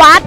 วัด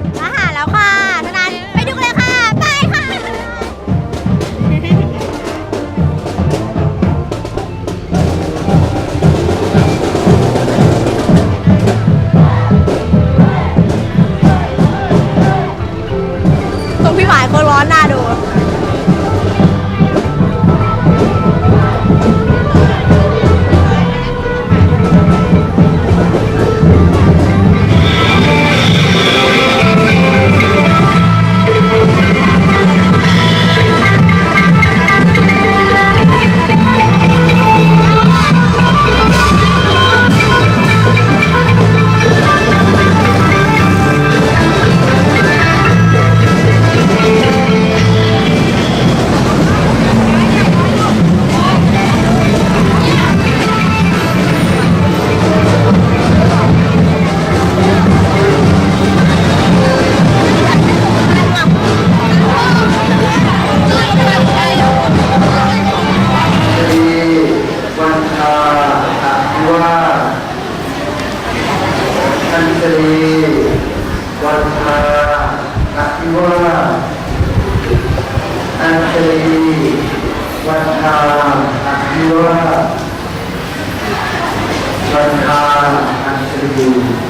สุดี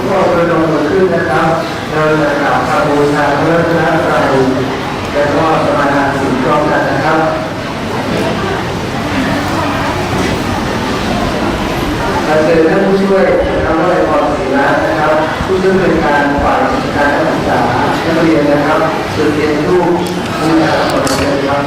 ก็จะลงมือขึ้นนะครับเดินกราบพระบูชาเพื่อพระไตรและก็สมาทานสิ่งพร้อมกันนะครับเราเชิญท่านผู้ช่วยนะครับว่นพรศินะครับ ผู้ช่วยเป็นการฝ่ายการศึกษานักเรียนนะครับจุดเรียนรูปผู้จัดการครับ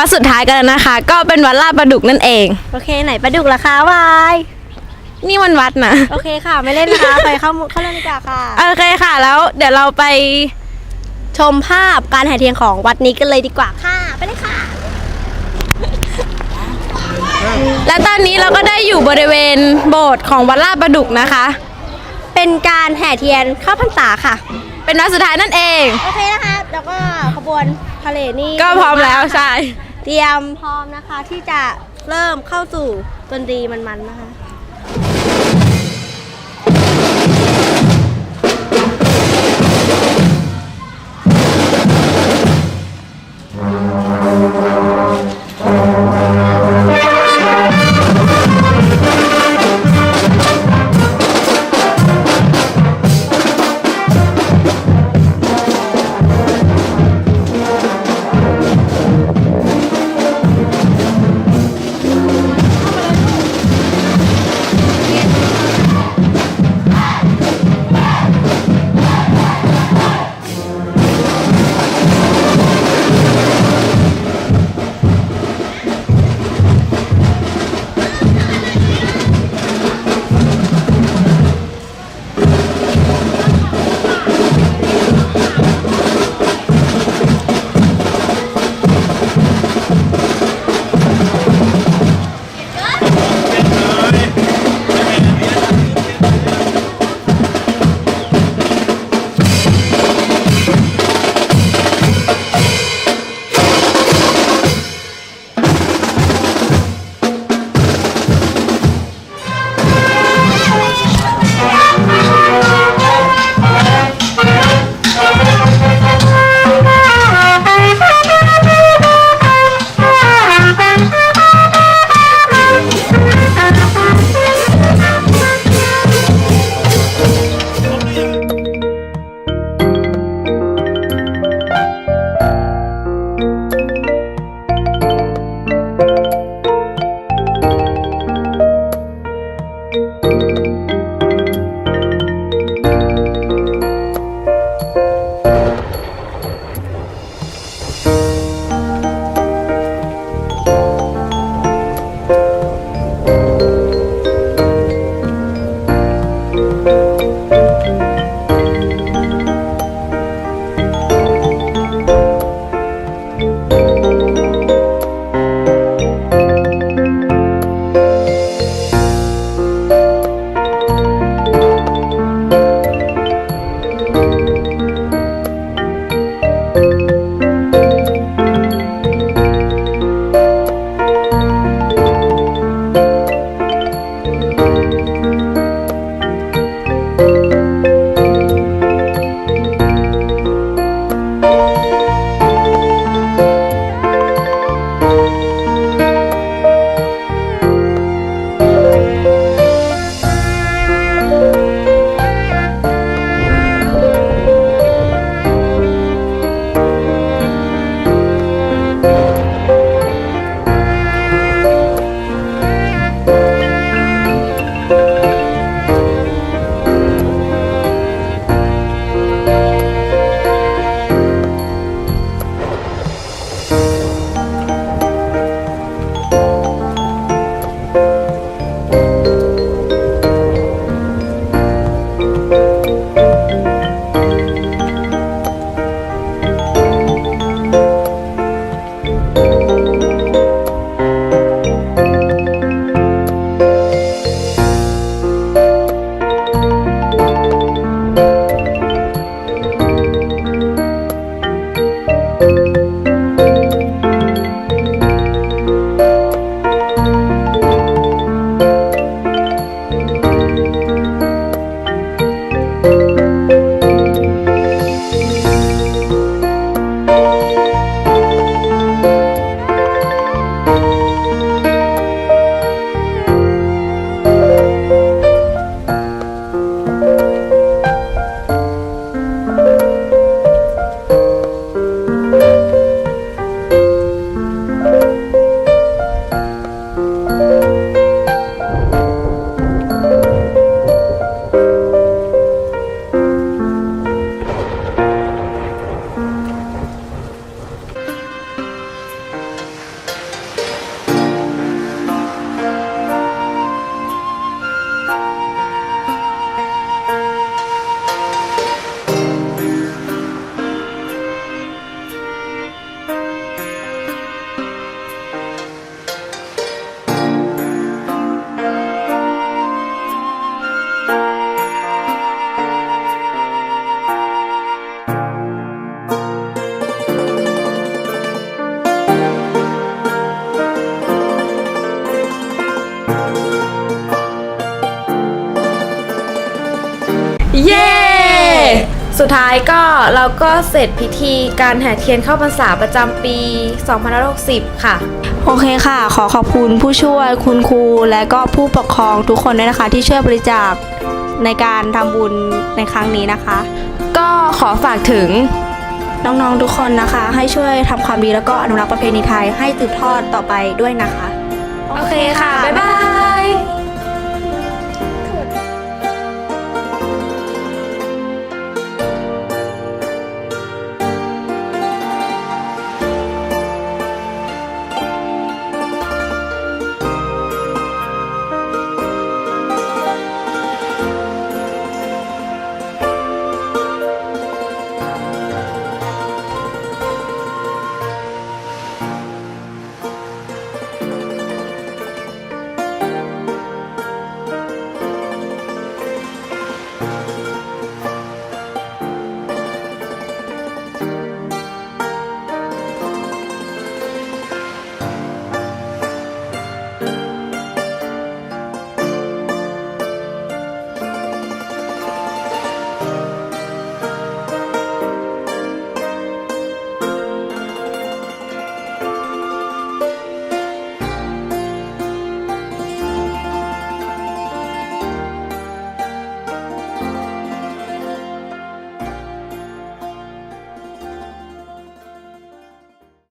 วัดสุดท้ายกันแล้วนะคะ ก็เป็นวัดลาดประดุกนั่นเอง โอเคไหนปลาดุกล่ะคะวาย นี่มันวัดนะโอเคค่ะ ไม่เล่นนะคะ ไปเข้าเข้าเรื่องดีกว่าค่ะโอเคค่ะ แล้วเดี๋ยวเราไปชมภาพการแห่เทียนของวัดนี้กันเลยดีกว่าค่ะ ไปเลยค่ะ และตอนนี้เราก็ได้อยู่บริเวณโบสถ์ของวัดลาดประดุกนะคะ เป็นการแห่เทียนเข้าพรรษาค่ะ เป็นวัดสุดท้ายนั่นเอง โอเคนะคะ แล้วก็ขบวนพาเลนี่ ก็พร้อมแล้วใช่ เตรียมพร้อมนะคะที่จะเริ่มเข้าสู่ดนตรีมันๆนะคะ เราก็เสร็จพิธีการแห่เทียนเข้าพรรษาประจำปี2560 ค่ะ โอเคค่ะ ขอขอบคุณผู้ช่วยคุณครูและก็ผู้ปกครองทุกคนด้วยนะคะ ที่ช่วยบริจาคในการทำบุญในครั้งนี้นะคะ ก็ขอฝากถึงน้องๆทุกคนนะคะ ให้ช่วยทำความดีแล้วก็อนุรักษ์ประเพณีไทยให้สืบทอดต่อไปด้วยนะคะ โอเคค่ะ บ๊ายบาย